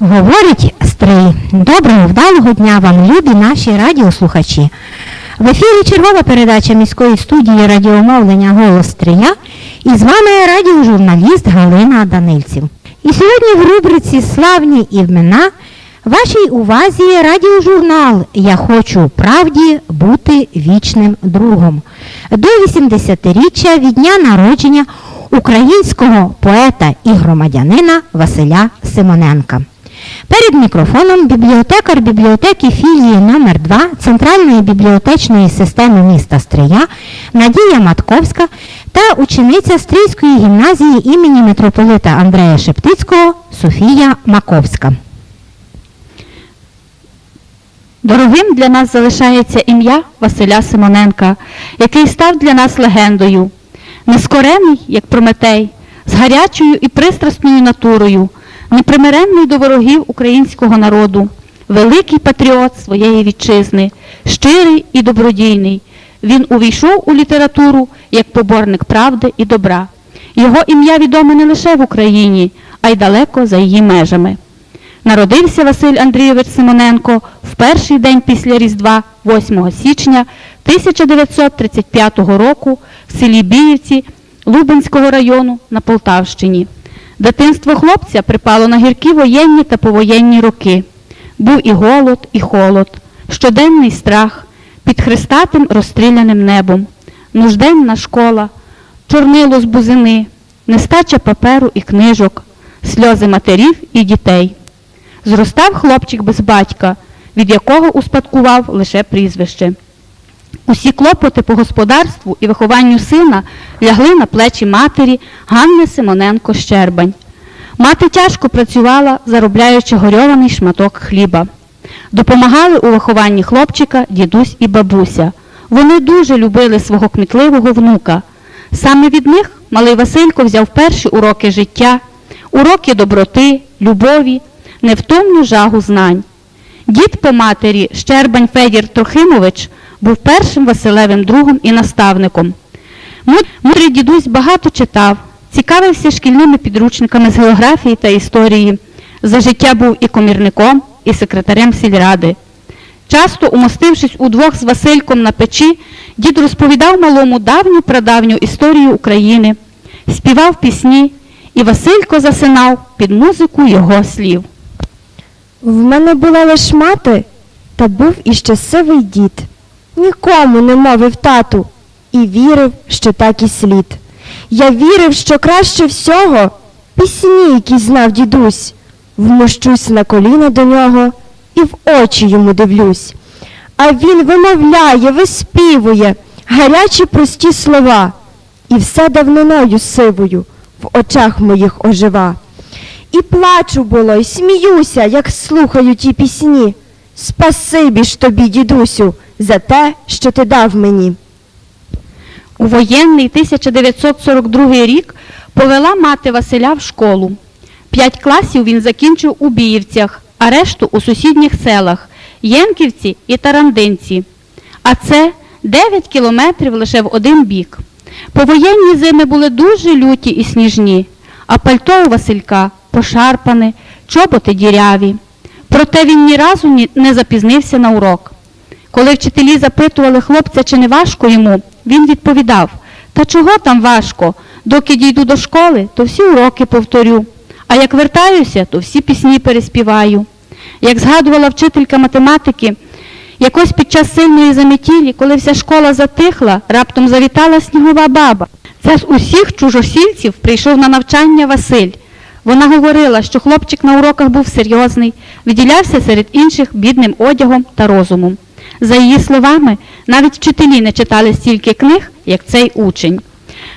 Говорить Стрий. Доброго дня вам, любі наші радіослухачі. В ефірі чергова передача міської студії радіомовлення Голос Стрия і з вами радіожурналіст Галина Данильців. І сьогодні в рубриці Славні імена вашій увазі радіожурнал Я хочу правді бути вічним другом до 80-річчя від дня народження українського поета і громадянина Василя Симоненка. Перед мікрофоном бібліотекар бібліотеки філії номер 2 Центральної бібліотечної системи міста Стрия Надія Матковська та учениця Стрийської гімназії імені митрополита Андрея Шептицького Софія Маковська. Дорогим для нас залишається ім'я Василя Симоненка, який став для нас легендою. Нескорений, як Прометей, з гарячою і пристрасною натурою, непримиренний до ворогів українського народу, великий патріот своєї вітчизни, щирий і добродійний. Він увійшов у літературу як поборник правди і добра. Його ім'я відоме не лише в Україні, а й далеко за її межами. Народився Василь Андрійович Симоненко в перший день після Різдва, 8 січня 1935 року в селі Біївці Лубенського району на Полтавщині. Дитинство хлопця припало на гіркі воєнні та повоєнні роки. Був і голод, і холод, щоденний страх, під хрестатим розстріляним небом, нужденна школа, чорнило з бузини, нестача паперу і книжок, сльози матерів і дітей. Зростав хлопчик без батька, від якого успадкував лише прізвище. Усі клопоти по господарству і вихованню сина лягли на плечі матері Ганни Симоненко Щербань. Мати тяжко працювала, заробляючи горьований шматок хліба. Допомагали у вихованні хлопчика дідусь і бабуся. Вони дуже любили свого кмітливого внука. Саме від них малий Василько взяв перші уроки життя, уроки доброти, любові, невтомну жагу знань. Дід по матері Щербань Федір Трохимович був першим Василевим другом і наставником. Му- Мудрий дідусь багато читав, цікавився шкільними підручниками з географії та історії. За життя був і комірником, і секретарем сільради. Часто, умостившись удвох з Васильком на печі, дід розповідав малому давню прадавню історію України, співав пісні, і Василько засинав під музику його слів. В мене була лиш мати, та був іще сивий дід. Нікому не мовив тату і вірив, що так і слід. Я вірив, що краще всього пісні, які знав дідусь, вмощусь на коліна до нього і в очі йому дивлюсь. А він вимовляє, виспівує гарячі прості слова, і все давниною сивою в очах моїх ожива. І плачу було, і сміюся, як слухаю ті пісні. Спасибі ж тобі, дідусю, за те, що ти дав мені. У воєнний 1942 рік повела мати Василя в школу. П'ять класів він закінчив у Біївцях, а решту у сусідніх селах Єнківці і Тарандинці. А це 9 кілометрів лише в один бік. Повоєнні зими були дуже люті і сніжні, а пальто у Василька пошарпане, чоботи діряві. Проте він ні разу не запізнився на урок. Коли вчителі запитували хлопця, чи не важко йому, він відповідав: Та чого там важко? Доки дійду до школи, то всі уроки повторю. А як вертаюся, то всі пісні переспіваю. Як згадувала вчителька математики, якось під час сильної заметілі, коли вся школа затихла, раптом завітала снігова баба. Це з усіх чужосільців прийшов на навчання Василь. Вона говорила, що хлопчик на уроках був серйозний, виділявся серед інших бідним одягом та розумом. За її словами, навіть вчителі не читали стільки книг, як цей учень.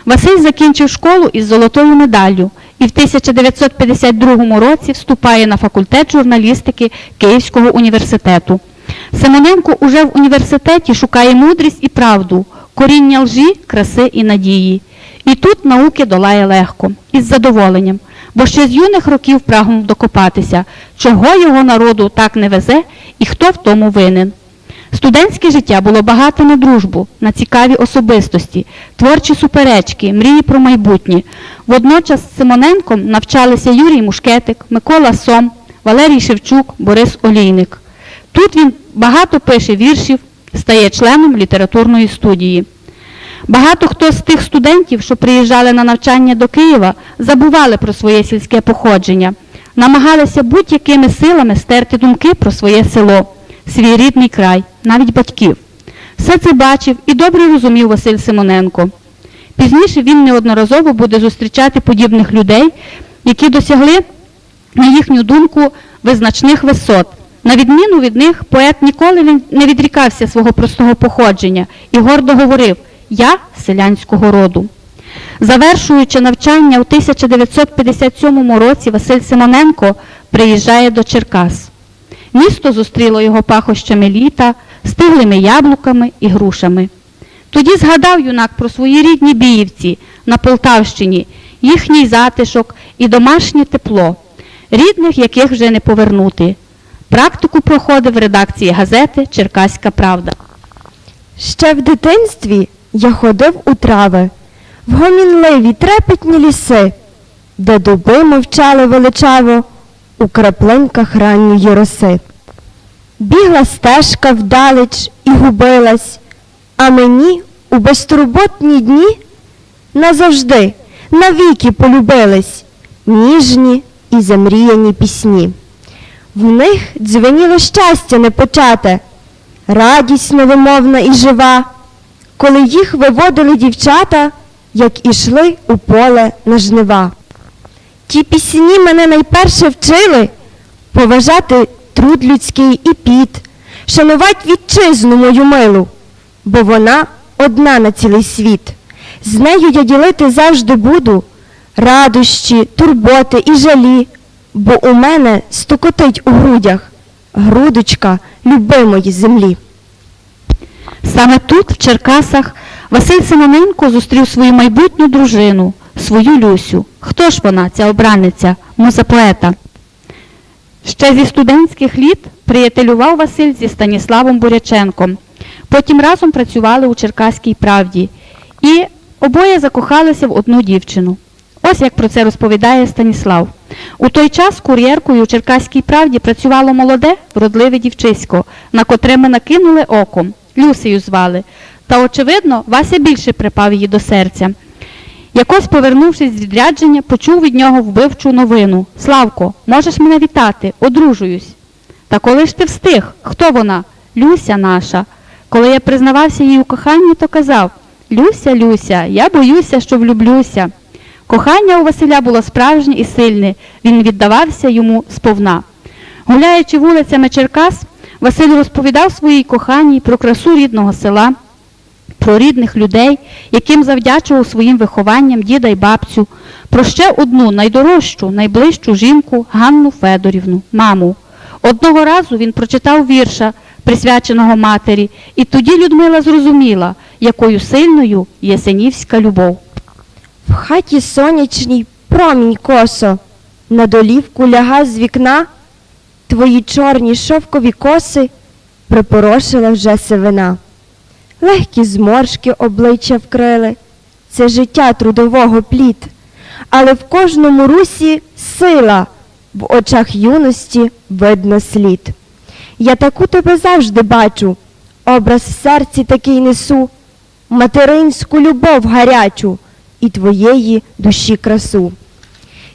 Василь закінчив школу із золотою медаллю і в 1952 році вступає на факультет журналістики Київського університету. Семененко уже в університеті шукає мудрість і правду, коріння лжі, краси і надії. І тут науки долає легко, із задоволенням, бо ще з юних років прагнув докопатися, чого його народу так не везе і хто в тому винен. Студентське життя було багато на дружбу, на цікаві особистості, творчі суперечки, мрії про майбутнє. Водночас з Симоненком навчалися Юрій Мушкетик, Микола Сом, Валерій Шевчук, Борис Олійник. Тут він багато пише віршів, стає членом літературної студії. Багато хто з тих студентів, що приїжджали на навчання до Києва, забували про своє сільське походження, намагалися будь-якими силами стерти думки про своє село, свій рідний край, навіть батьків. Все це бачив і добре розумів Василь Симоненко. Пізніше він неодноразово буде зустрічати подібних людей, які досягли, на їхню думку, визначних висот. На відміну від них, поет ніколи не- відрікався свого простого походження і гордо говорив Я селянського роду. Завершуючи навчання у 1957 році, Василь Симоненко приїжджає до Черкас. Місто зустріло його пахощами літа, стиглими яблуками і грушами. Тоді згадав юнак про свої рідні Біївці на Полтавщині, їхній затишок і домашнє тепло, рідних яких вже не повернути. Практику проходив редакції газети Черкаська Правда. Ще в дитинстві я ходив у трави, в гомінливі трепетні ліси, де дуби мовчали величаво у краплинках ранньої роси. Бігла стежка вдалеч і губилась, а мені у безтурботні дні назавжди, навіки полюбились ніжні і замріяні пісні. В них дзвеніло щастя непочате, радість невимовна і жива, коли їх виводили дівчата, як ішли у поле на жнива. Ті пісні мене найперше вчили поважати труд людський і піт, шанувати вітчизну мою милу, бо вона одна на цілий світ. З нею я ділити завжди буду радощі, турботи і жалі, бо у мене стукотить у грудях грудочка любимої землі. Саме тут, в Черкасах, Василь Симоненко зустрів свою майбутню дружину, свою Люсю. Хто ж вона, ця обраниця, муза поета? Ще зі студентських літ приятелював Василь зі Станіславом Буряченком. Потім разом працювали у Черкаській правді. І обоє закохалися в одну дівчину. Ось як про це розповідає Станіслав. У той час кур'єркою у Черкаській правді працювало молоде, вродливе дівчисько, на котре ми накинули оком. Люсею звали. Та, очевидно, Вася більше припав її до серця. Якось, повернувшись з відрядження, почув від нього вбивчу новину. Славко, можеш мене вітати, одружуюсь. Та коли ж ти встиг? Хто вона? Люся наша. Коли я признавався їй у коханні, то казав Люся, Люся, я боюся, що влюблюся. Кохання у Василя було справжнє і сильне, він віддавався йому сповна. Гуляючи вулицями Черкас, Василь розповідав своїй коханій про красу рідного села, про рідних людей, яким завдячував своїм вихованням діда й бабцю, про ще одну найдорожчу, найближчу жінку Ганну Федорівну, маму. Одного разу він прочитав вірша, присвяченого матері, і тоді Людмила зрозуміла, якою сильною є синівська любов. В хаті сонячній промінь косо, на долівку ляга з вікна, твої чорні шовкові коси припорошила вже сивина. Легкі зморшки обличчя вкрили, це життя трудового плід, але в кожному русі сила, в очах юності видно слід. Я таку тебе завжди бачу, образ в серці такий несу, материнську любов гарячу і твоєї душі красу.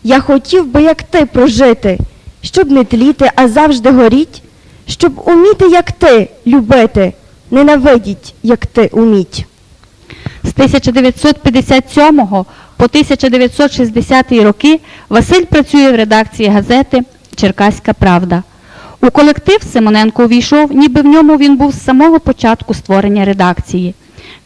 Я хотів би, як ти, прожити, щоб не тліти, а завжди горіть, щоб уміти, як ти, любити, ненавидіть, як ти уміть. З 1957 по 1960 роки Василь працює в редакції газети Черкаська Правда. У колектив Симоненко увійшов, ніби в ньому він був з самого початку створення редакції.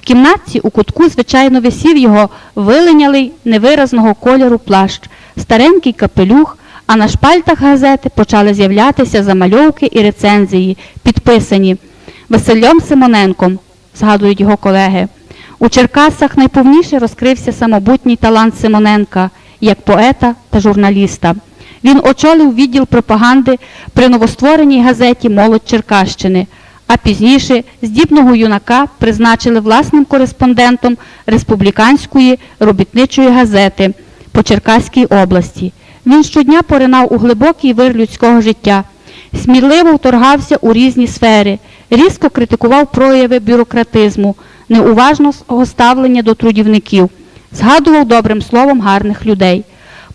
В кімнатці у кутку, звичайно, висів його виленялий невиразного кольору плащ, старенький капелюх, а на шпальтах газети почали з'являтися замальовки і рецензії, підписані Василем Симоненком, згадують його колеги. У Черкасах найповніше розкрився самобутній талант Симоненка як поета та журналіста. Він очолив відділ пропаганди при новоствореній газеті Молодь Черкащини, а пізніше здібного юнака призначили власним кореспондентом республіканської робітничої газети по Черкаській області. Він щодня поринав у глибокий вир людського життя, сміливо вторгався у різні сфери, різко критикував прояви бюрократизму, неуважного ставлення до трудівників, згадував добрим словом гарних людей.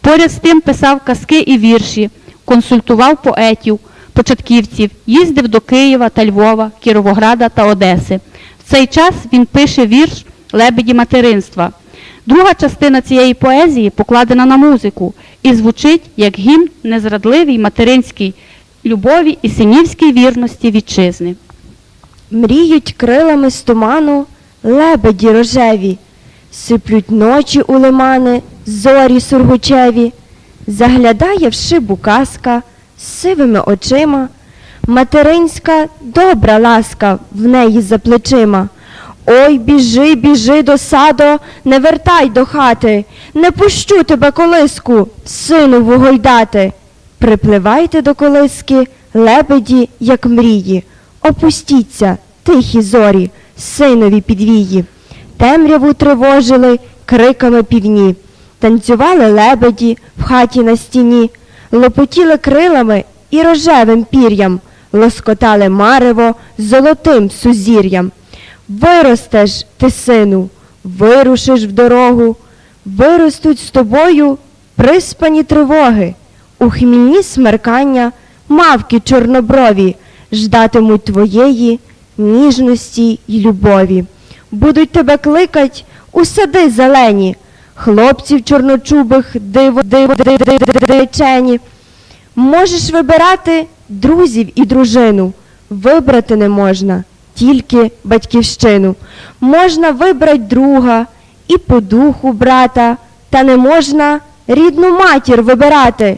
Поряд з тим писав казки і вірші, консультував поетів, початківців, їздив до Києва та Львова, Кіровограда та Одеси. В цей час він пише вірш Лебеді материнства. Друга частина цієї поезії покладена на музику і звучить як гімн незрадливій материнській любові і синівській вірності вітчизни. Мріють крилами з туману лебеді рожеві, сиплють ночі у лимани, зорі сургучеві, заглядає в шибу казка з сивими очима, материнська добра ласка в неї за плечима. Ой, біжи, біжи до садо, не вертай до хати, не пущу тебе колиску, сину вугойдати. Припливайте до колиски, лебеді, як мрії, опустіться, тихі зорі, синові підвії. Темряву тривожили криками півні, танцювали лебеді в хаті на стіні, лопотіли крилами і рожевим пір'ям, лоскотали марево золотим сузір'ям. Виростеш ти, сину, вирушиш в дорогу, виростуть з тобою приспані тривоги, у хмільні смеркання мавки чорноброві ждатимуть твоєї ніжності й любові. Будуть тебе кликать у сади зелені, хлопців чорночубих диво диво дивичені. Можеш вибирати друзів і дружину, вибрати не можна тільки батьківщину. Можна вибрати друга і по духу брата, та не можна рідну матір вибирати.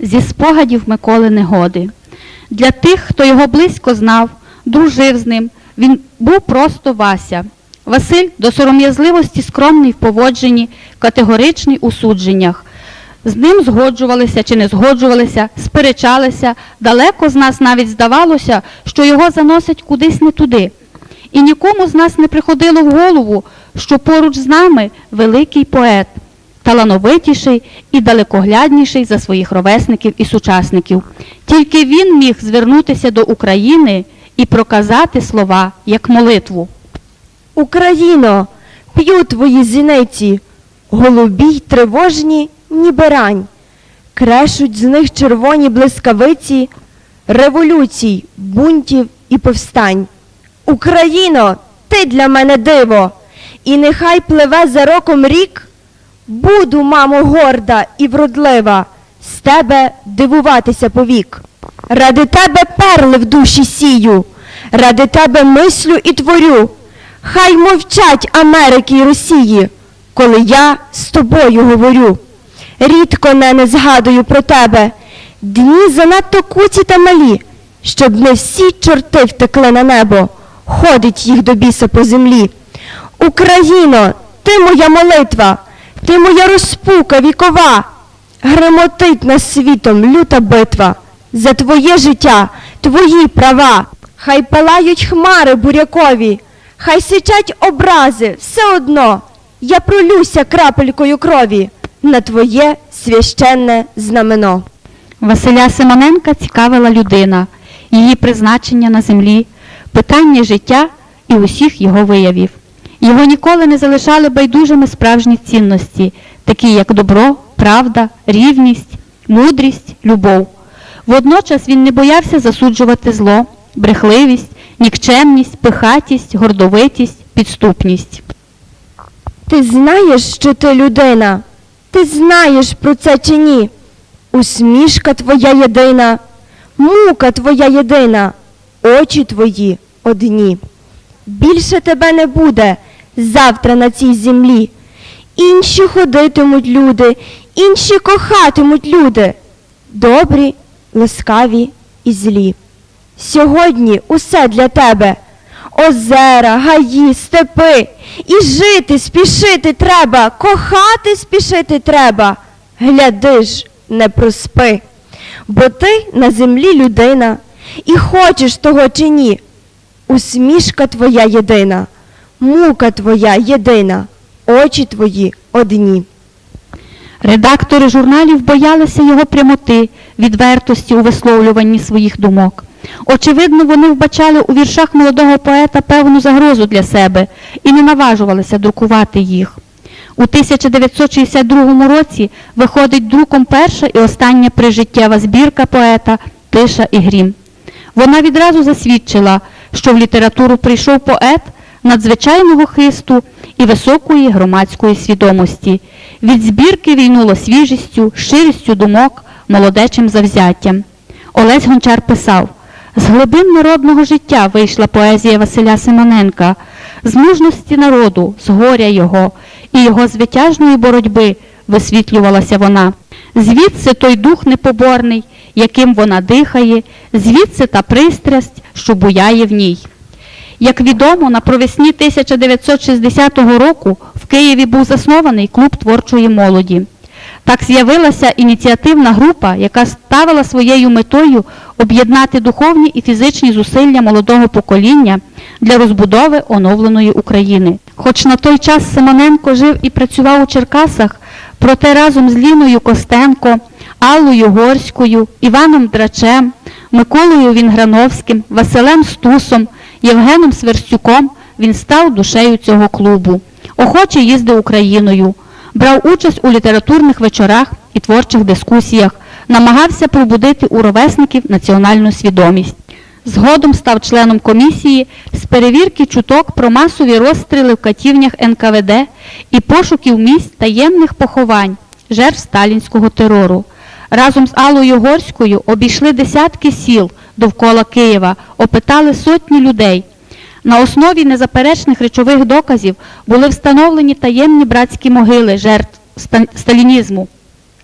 Зі спогадів Миколи Негоди. Для тих, хто його близько знав, дружив з ним, він був просто Вася. Василь до сором'язливості скромний в поводженні, категоричний у судженнях. З ним згоджувалися чи не згоджувалися, сперечалися, далеко з нас навіть здавалося, що його заносять кудись не туди. І нікому з нас не приходило в голову, що поруч з нами великий поет, талановитіший і далекоглядніший за своїх ровесників і сучасників. Тільки він міг звернутися до України і проказати слова як молитву. Україно, п'ю твої зіниці, голубі й тривожні, ніби рань. Крешуть з них червоні блискавиці, революцій, бунтів і повстань. Україно, ти для мене диво, і нехай пливе за роком рік. Буду, мамо, горда і вродлива, з тебе дивуватися повік. Ради тебе перли в душі сію, ради тебе мислю і творю. Хай мовчать Америки й Росії, коли я з тобою говорю. Рідко не, не згадую про тебе, дні занадто куці та малі, щоб не всі чорти втекли на небо, ходить їх до біса по землі. Україно, ти моя молитва, ти моя розпука вікова, гремотить над світом люта битва, за твоє життя, твої права, хай палають хмари бурякові, хай сичать образи, все одно, я пролюся крапелькою крові на твоє священне знамено. Василя Симоненка цікавила людина, її призначення на землі, питання життя і усіх його виявів. Його ніколи не залишали байдужими справжні цінності, такі як добро, правда, рівність, мудрість, любов. Водночас він не боявся засуджувати зло, брехливість, нікчемність, пихатість, гордовитість, підступність. Ти знаєш, що ти людина? Ти знаєш про це чи ні? Усмішка твоя єдина, мука твоя єдина, очі твої одні. Більше тебе не буде завтра на цій землі. Інші ходитимуть люди, інші кохатимуть люди, добрі, ласкаві і злі. Сьогодні усе для тебе. Озера, гаї, степи. І жити, спішити треба, кохати спішити треба. Гляди ж, не проспи. Бо ти на землі людина, і хочеш того чи ні. Усмішка твоя єдина, мука твоя єдина, очі твої одні. Редактори журналів боялися його прямоти, відвертості у висловлюванні своїх думок. Очевидно, вони вбачали у віршах молодого поета певну загрозу для себе і не наважувалися друкувати їх. У 1962 році виходить друком перша і остання прижиттєва збірка поета Тиша і Грім. Вона відразу засвідчила, що в літературу прийшов поет надзвичайного хисту і високої громадської свідомості. Від збірки війнуло свіжістю, щирістю думок, молодечим завзяттям. Олесь Гончар писав: з глибин народного життя вийшла поезія Василя Симоненка, з мужності народу, з горя його і його звитяжної боротьби висвітлювалася вона. Звідси той дух непоборний, яким вона дихає, звідси та пристрасть, що буяє в ній. Як відомо, на провесні 1960 року в Києві був заснований клуб творчої молоді. Так з'явилася ініціативна група, яка ставила своєю метою об'єднати духовні і фізичні зусилля молодого покоління для розбудови оновленої України. Хоч на той час Симоненко жив і працював у Черкасах, проте разом з Ліною Костенко, Аллою Горською, Іваном Драчем, Миколою Вінграновським, Василем Стусом, Євгеном Сверстюком він став душею цього клубу. Охоче їздив Україною, брав участь у літературних вечорах і творчих дискусіях, намагався пробудити у ровесників національну свідомість. Згодом став членом комісії з перевірки чуток про масові розстріли в катівнях НКВД і пошуків місць таємних поховань, жертв сталінського терору. Разом з Аллою Горською обійшли десятки сіл довкола Києва, опитали сотні людей. На основі незаперечних речових доказів були встановлені таємні братські могили жертв сталінізму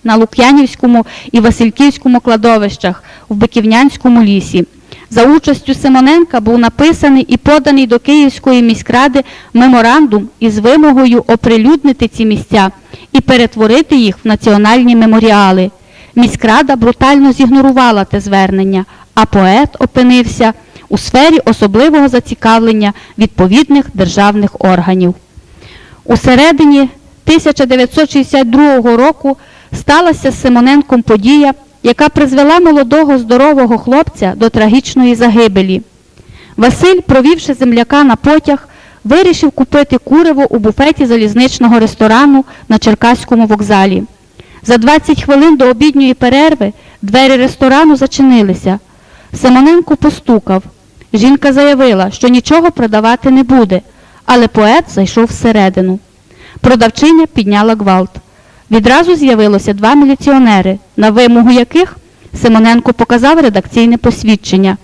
на Лук'янівському і Васильківському кладовищах в Биківнянському лісі. За участю Симоненка був написаний і поданий до Київської міськради меморандум із вимогою оприлюднити ці місця і перетворити їх в національні меморіали. Міськрада брутально зігнорувала те звернення, а поет опинився у сфері особливого зацікавлення відповідних державних органів. У середині 1962 року сталася з Симоненком подія, яка призвела молодого здорового хлопця до трагічної загибелі. Василь, провівши земляка на потяг, вирішив купити куриво у буфеті залізничного ресторану на Черкаському вокзалі. За 20 хвилин до обідньої перерви двері ресторану зачинилися. Симоненко постукав. Жінка заявила, що нічого продавати не буде, але поет зайшов всередину. Продавчиня підняла гвалт. Відразу з'явилося два міліціонери, на вимогу яких Симоненко показав редакційне посвідчення.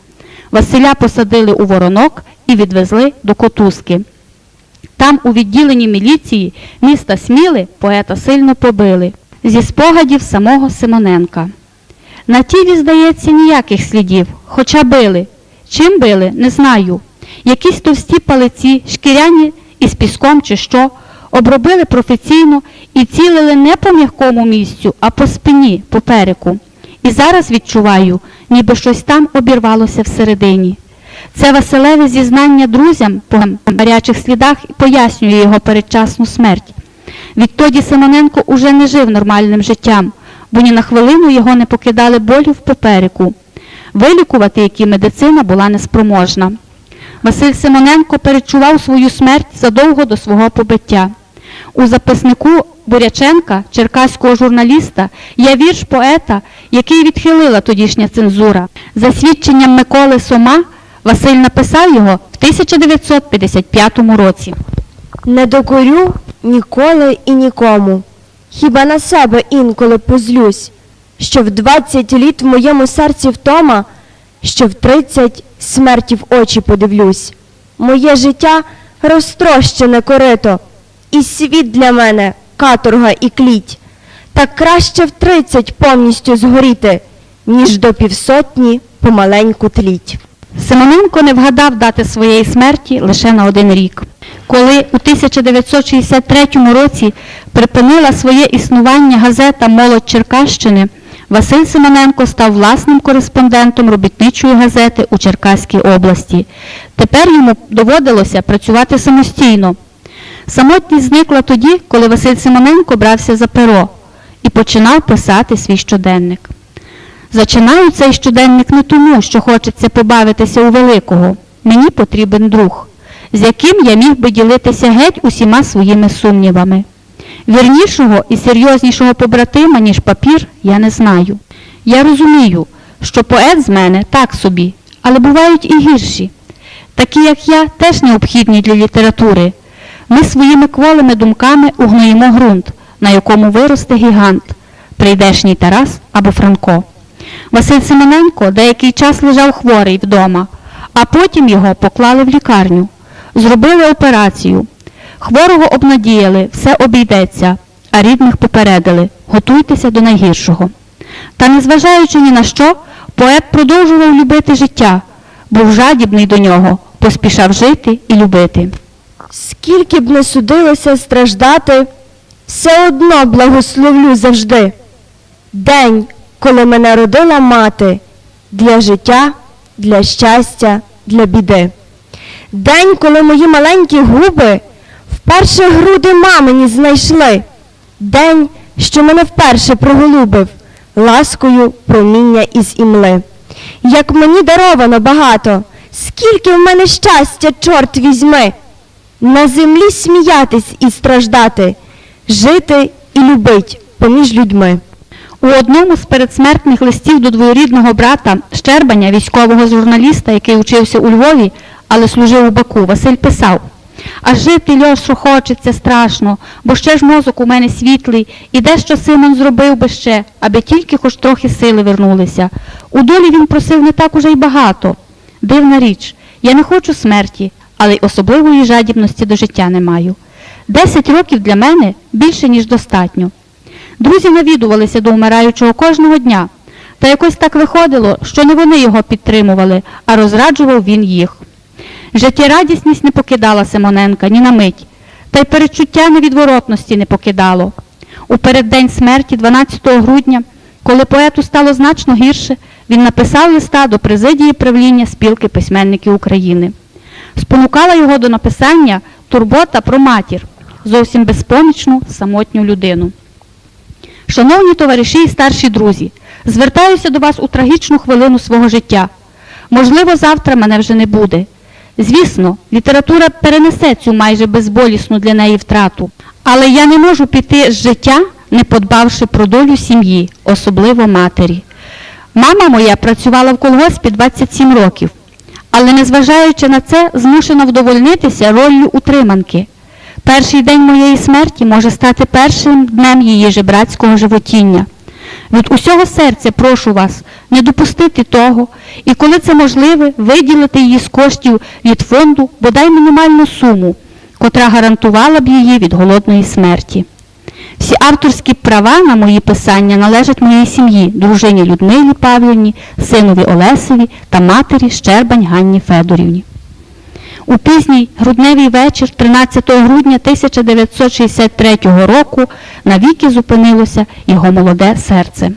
Василя посадили у воронок і відвезли до котузки. Там, у відділенні міліції міста Сміли, поета сильно побили. Зі спогадів самого Симоненка. На тілі, здається, ніяких слідів, хоча били. Чим били, не знаю. Якісь товсті палиці, шкіряні із піском чи що, обробили професійно і цілили не по м'якому місцю, а по спині, попереку. І зараз відчуваю, ніби щось там обірвалося всередині. Це Василеве зізнання друзям по гарячих слідах пояснює його передчасну смерть. Відтоді Симоненко уже не жив нормальним життям, бо ні на хвилину його не покидали болю в попереку, вилікувати, які медицина була неспроможна. Василь Симоненко перечував свою смерть задовго до свого побиття. У записнику Буряченка, черкаського журналіста, є вірш поета, який відхилила тодішня цензура. За свідченням Миколи Сома, Василь написав його в 1955 році. Не докорю ніколи і нікому. Хіба на себе інколи позлюсь, що в 20 літ в моєму серці втома, що в 30 смерті в очі подивлюсь. Моє життя розтрощене корито, і світ для мене каторга і кліть. Та краще в 30 повністю згоріти, ніж до півсотні помаленьку тліть. Симоненко не вгадав дати своєї смерті лише на один рік. Коли у 1963 році припинила своє існування газета Молодь Черкащини, Василь Симоненко став власним кореспондентом робітничої газети у Черкаській області. Тепер йому доводилося працювати самостійно. Самотність зникла тоді, коли Василь Симоненко брався за перо і починав писати свій щоденник. Зачинаю цей щоденник не тому, що хочеться побавитися у великого. Мені потрібен друг, з яким я міг би ділитися геть усіма своїми сумнівами. Вірнішого і серйознішого побратима, ніж папір, я не знаю. Я розумію, що поет з мене так собі, але бувають і гірші. Такі, як я, теж необхідні для літератури. Ми своїми кволими думками угноїмо ґрунт, на якому виросте гігант, прийдешній Тарас або Франко. Василь Семененко деякий час лежав хворий вдома, а потім його поклали в лікарню. Зробили операцію. Хворого обнадіяли, все обійдеться, а рідних попередили готуйтеся до найгіршого. Та незважаючи ні на що, поет продовжував любити життя, був жадібний до нього, поспішав жити і любити. Скільки б не судилося страждати, все одно благословлю завжди. День, коли мене родила мати, для життя, для щастя, для біди. День, коли мої маленькі губи вперше груди мамині знайшли. День, що мене вперше проголубив, ласкою проміння із імли. Як мені даровано багато, скільки в мене щастя, чорт візьми. На землі сміятись і страждати, жити і любить поміж людьми. У одному з передсмертних листів до двоюрідного брата Щербаня, військового журналіста, який учився у Львові, але служив у Баку, Василь писав: А жити Льошу хочеться страшно, бо ще ж мозок у мене світлий, і дещо Симон зробив би ще, аби тільки хоч трохи сили вернулися. У долі він просив не так уже й багато. Дивна річ, я не хочу смерті, але й особливої жадібності до життя не маю. Десять років для мене більше, ніж достатньо. Друзі навідувалися до вмираючого кожного дня, та якось так виходило, що не вони його підтримували, а розраджував він їх. Життєрадісність не покидала Симоненка ні на мить, та й передчуття невідворотності не покидало. У переддень смерті, 12 грудня, коли поету стало значно гірше, він написав листа до президії правління спілки письменників України. Спонукала його до написання турбота про матір, зовсім безпомічну самотню людину. Шановні товариші і старші друзі, звертаюся до вас у трагічну хвилину свого життя. Можливо, завтра мене вже не буде. Звісно, література перенесе цю майже безболісну для неї втрату, але я не можу піти з життя, не подбавши про долю сім'ї, особливо матері. Мама моя працювала в колгоспі 27 років, але незважаючи на це, змушена вдовольнитися роллю утриманки. Перший день моєї смерті може стати першим днем її жебрацького животіння. Від усього серця прошу вас не допустити того, і коли це можливе, виділити її з коштів від фонду бодай мінімальну суму, котра гарантувала б її від голодної смерті. Всі авторські права на мої писання належать моїй сім'ї, дружині Людмилі Павлівні, синові Олесеві та матері Щербань Ганні Федорівні. У пізній грудневий вечір 13 грудня 1963 року навіки зупинилося його молоде серце.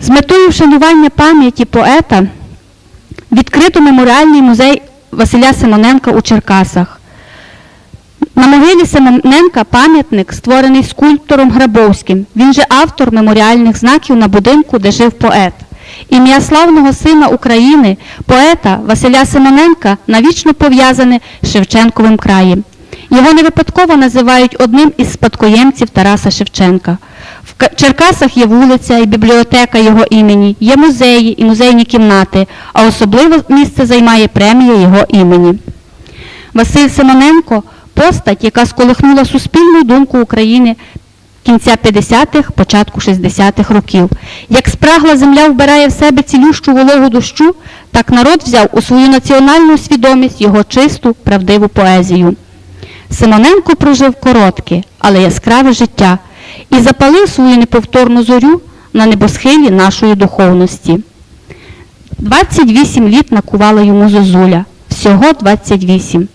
З метою вшанування пам'яті поета відкрито меморіальний музей Василя Симоненка у Черкасах. На могилі Семененка пам'ятник, створений скульптором Грабовським. Він же автор меморіальних знаків на будинку, де жив поет. Ім'я славного сина України, поета Василя Семененка навічно пов'язане з Шевченковим краєм. Його не випадково називають одним із спадкоємців Тараса Шевченка. В Черкасах є вулиця і бібліотека його імені, є музеї і музейні кімнати, а особливе місце займає премія його імені. Василь Симоненко постать, яка сколихнула суспільну думку України кінця 50-х, початку 60-х років. Як спрагла земля вбирає в себе цілющу вологу дощу, так народ взяв у свою національну свідомість його чисту, правдиву поезію. Симоненко прожив коротке, але яскраве життя і запалив свою неповторну зорю на небосхилі нашої духовності. 28 літ накувала йому зозуля, всього 28.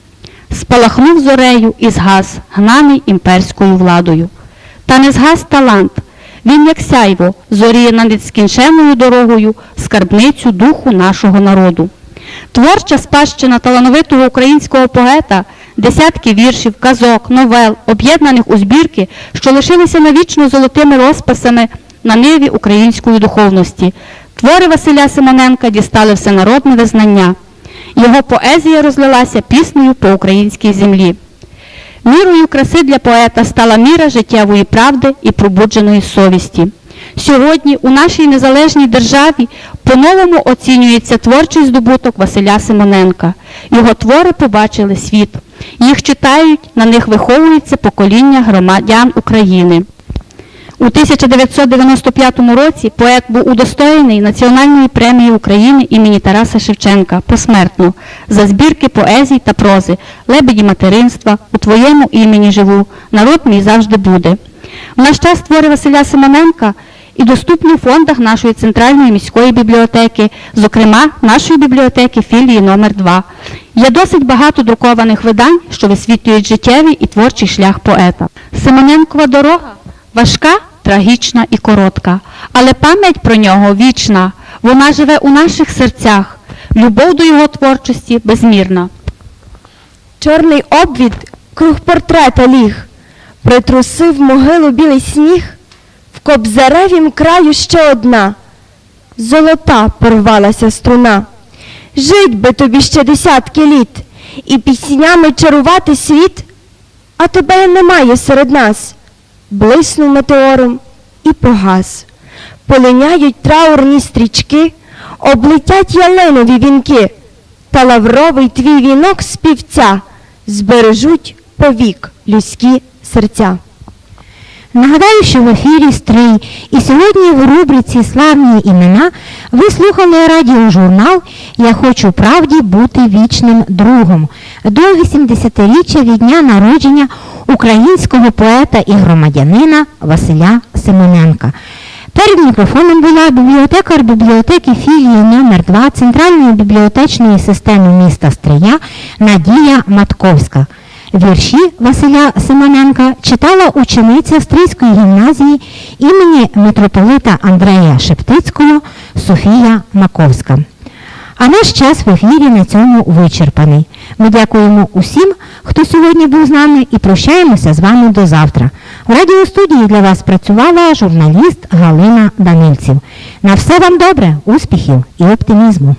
Спалахнув зорею і згас, гнаний імперською владою. Та не згас талант. Він, як сяйво, зоріє над нескінченною дорогою скарбницю духу нашого народу. Творча спадщина талановитого українського поета, десятки віршів, казок, новел, об'єднаних у збірки, що лишилися навічно золотими розписами на ниві української духовності. Твори Василя Симоненка дістали всенародне визнання. Його поезія розлилася піснею по українській землі. Мірою краси для поета стала міра життєвої правди і пробудженої совісті. Сьогодні у нашій незалежній державі по-новому оцінюється творчий здобуток Василя Симоненка. Його твори побачили світ. Їх читають, на них виховується покоління громадян України. У 1995 році поет був удостоєний Національної премії України імені Тараса Шевченка посмертно за збірки поезій та прози Лебеді материнства, у твоєму імені живу, народ мій завжди буде. В наш час твори Василя Симоненка і доступні в фондах нашої центральної міської бібліотеки, зокрема нашої бібліотеки філії номер 2 Є досить багато друкованих видань, що висвітлюють життєвий і творчий шлях поета. Симоненкова дорога важка, трагічна і коротка, але пам'ять про нього вічна. Вона живе у наших серцях. Любов до його творчості безмірна. Чорний обвід круг портрета ліг, притрусив могилу білий сніг, в кобзаревім краю ще одна, золота порвалася струна. Жить би тобі ще десятки літ, і піснями чарувати світ, а тебе немає серед нас. Блиснув метеором і погас. Полиняють траурні стрічки, облетять ялинові вінки, та лавровий твій вінок співця збережуть повік людські серця. Нагадаю, що в ефірі Стрий і сьогодні в рубриці Славні імена ви слухали радіожурнал Я хочу правді бути вічним другом до 80-річчя від дня народження українського поета і громадянина Василя Симоненка. Перед мікрофоном була бібліотекар бібліотеки філії номер 2 Центральної бібліотечної системи міста Стрия Надія Матковська. Вірші Василя Симоненка читала учениця Стрийської гімназії імені митрополита Андрея Шептицького Софія Маковська. А наш час в ефірі на цьому вичерпаний. Ми дякуємо усім, хто сьогодні був з нами і прощаємося з вами до завтра. В радіостудії для вас працювала журналіст Галина Данильців. На все вам добре, успіхів і оптимізму.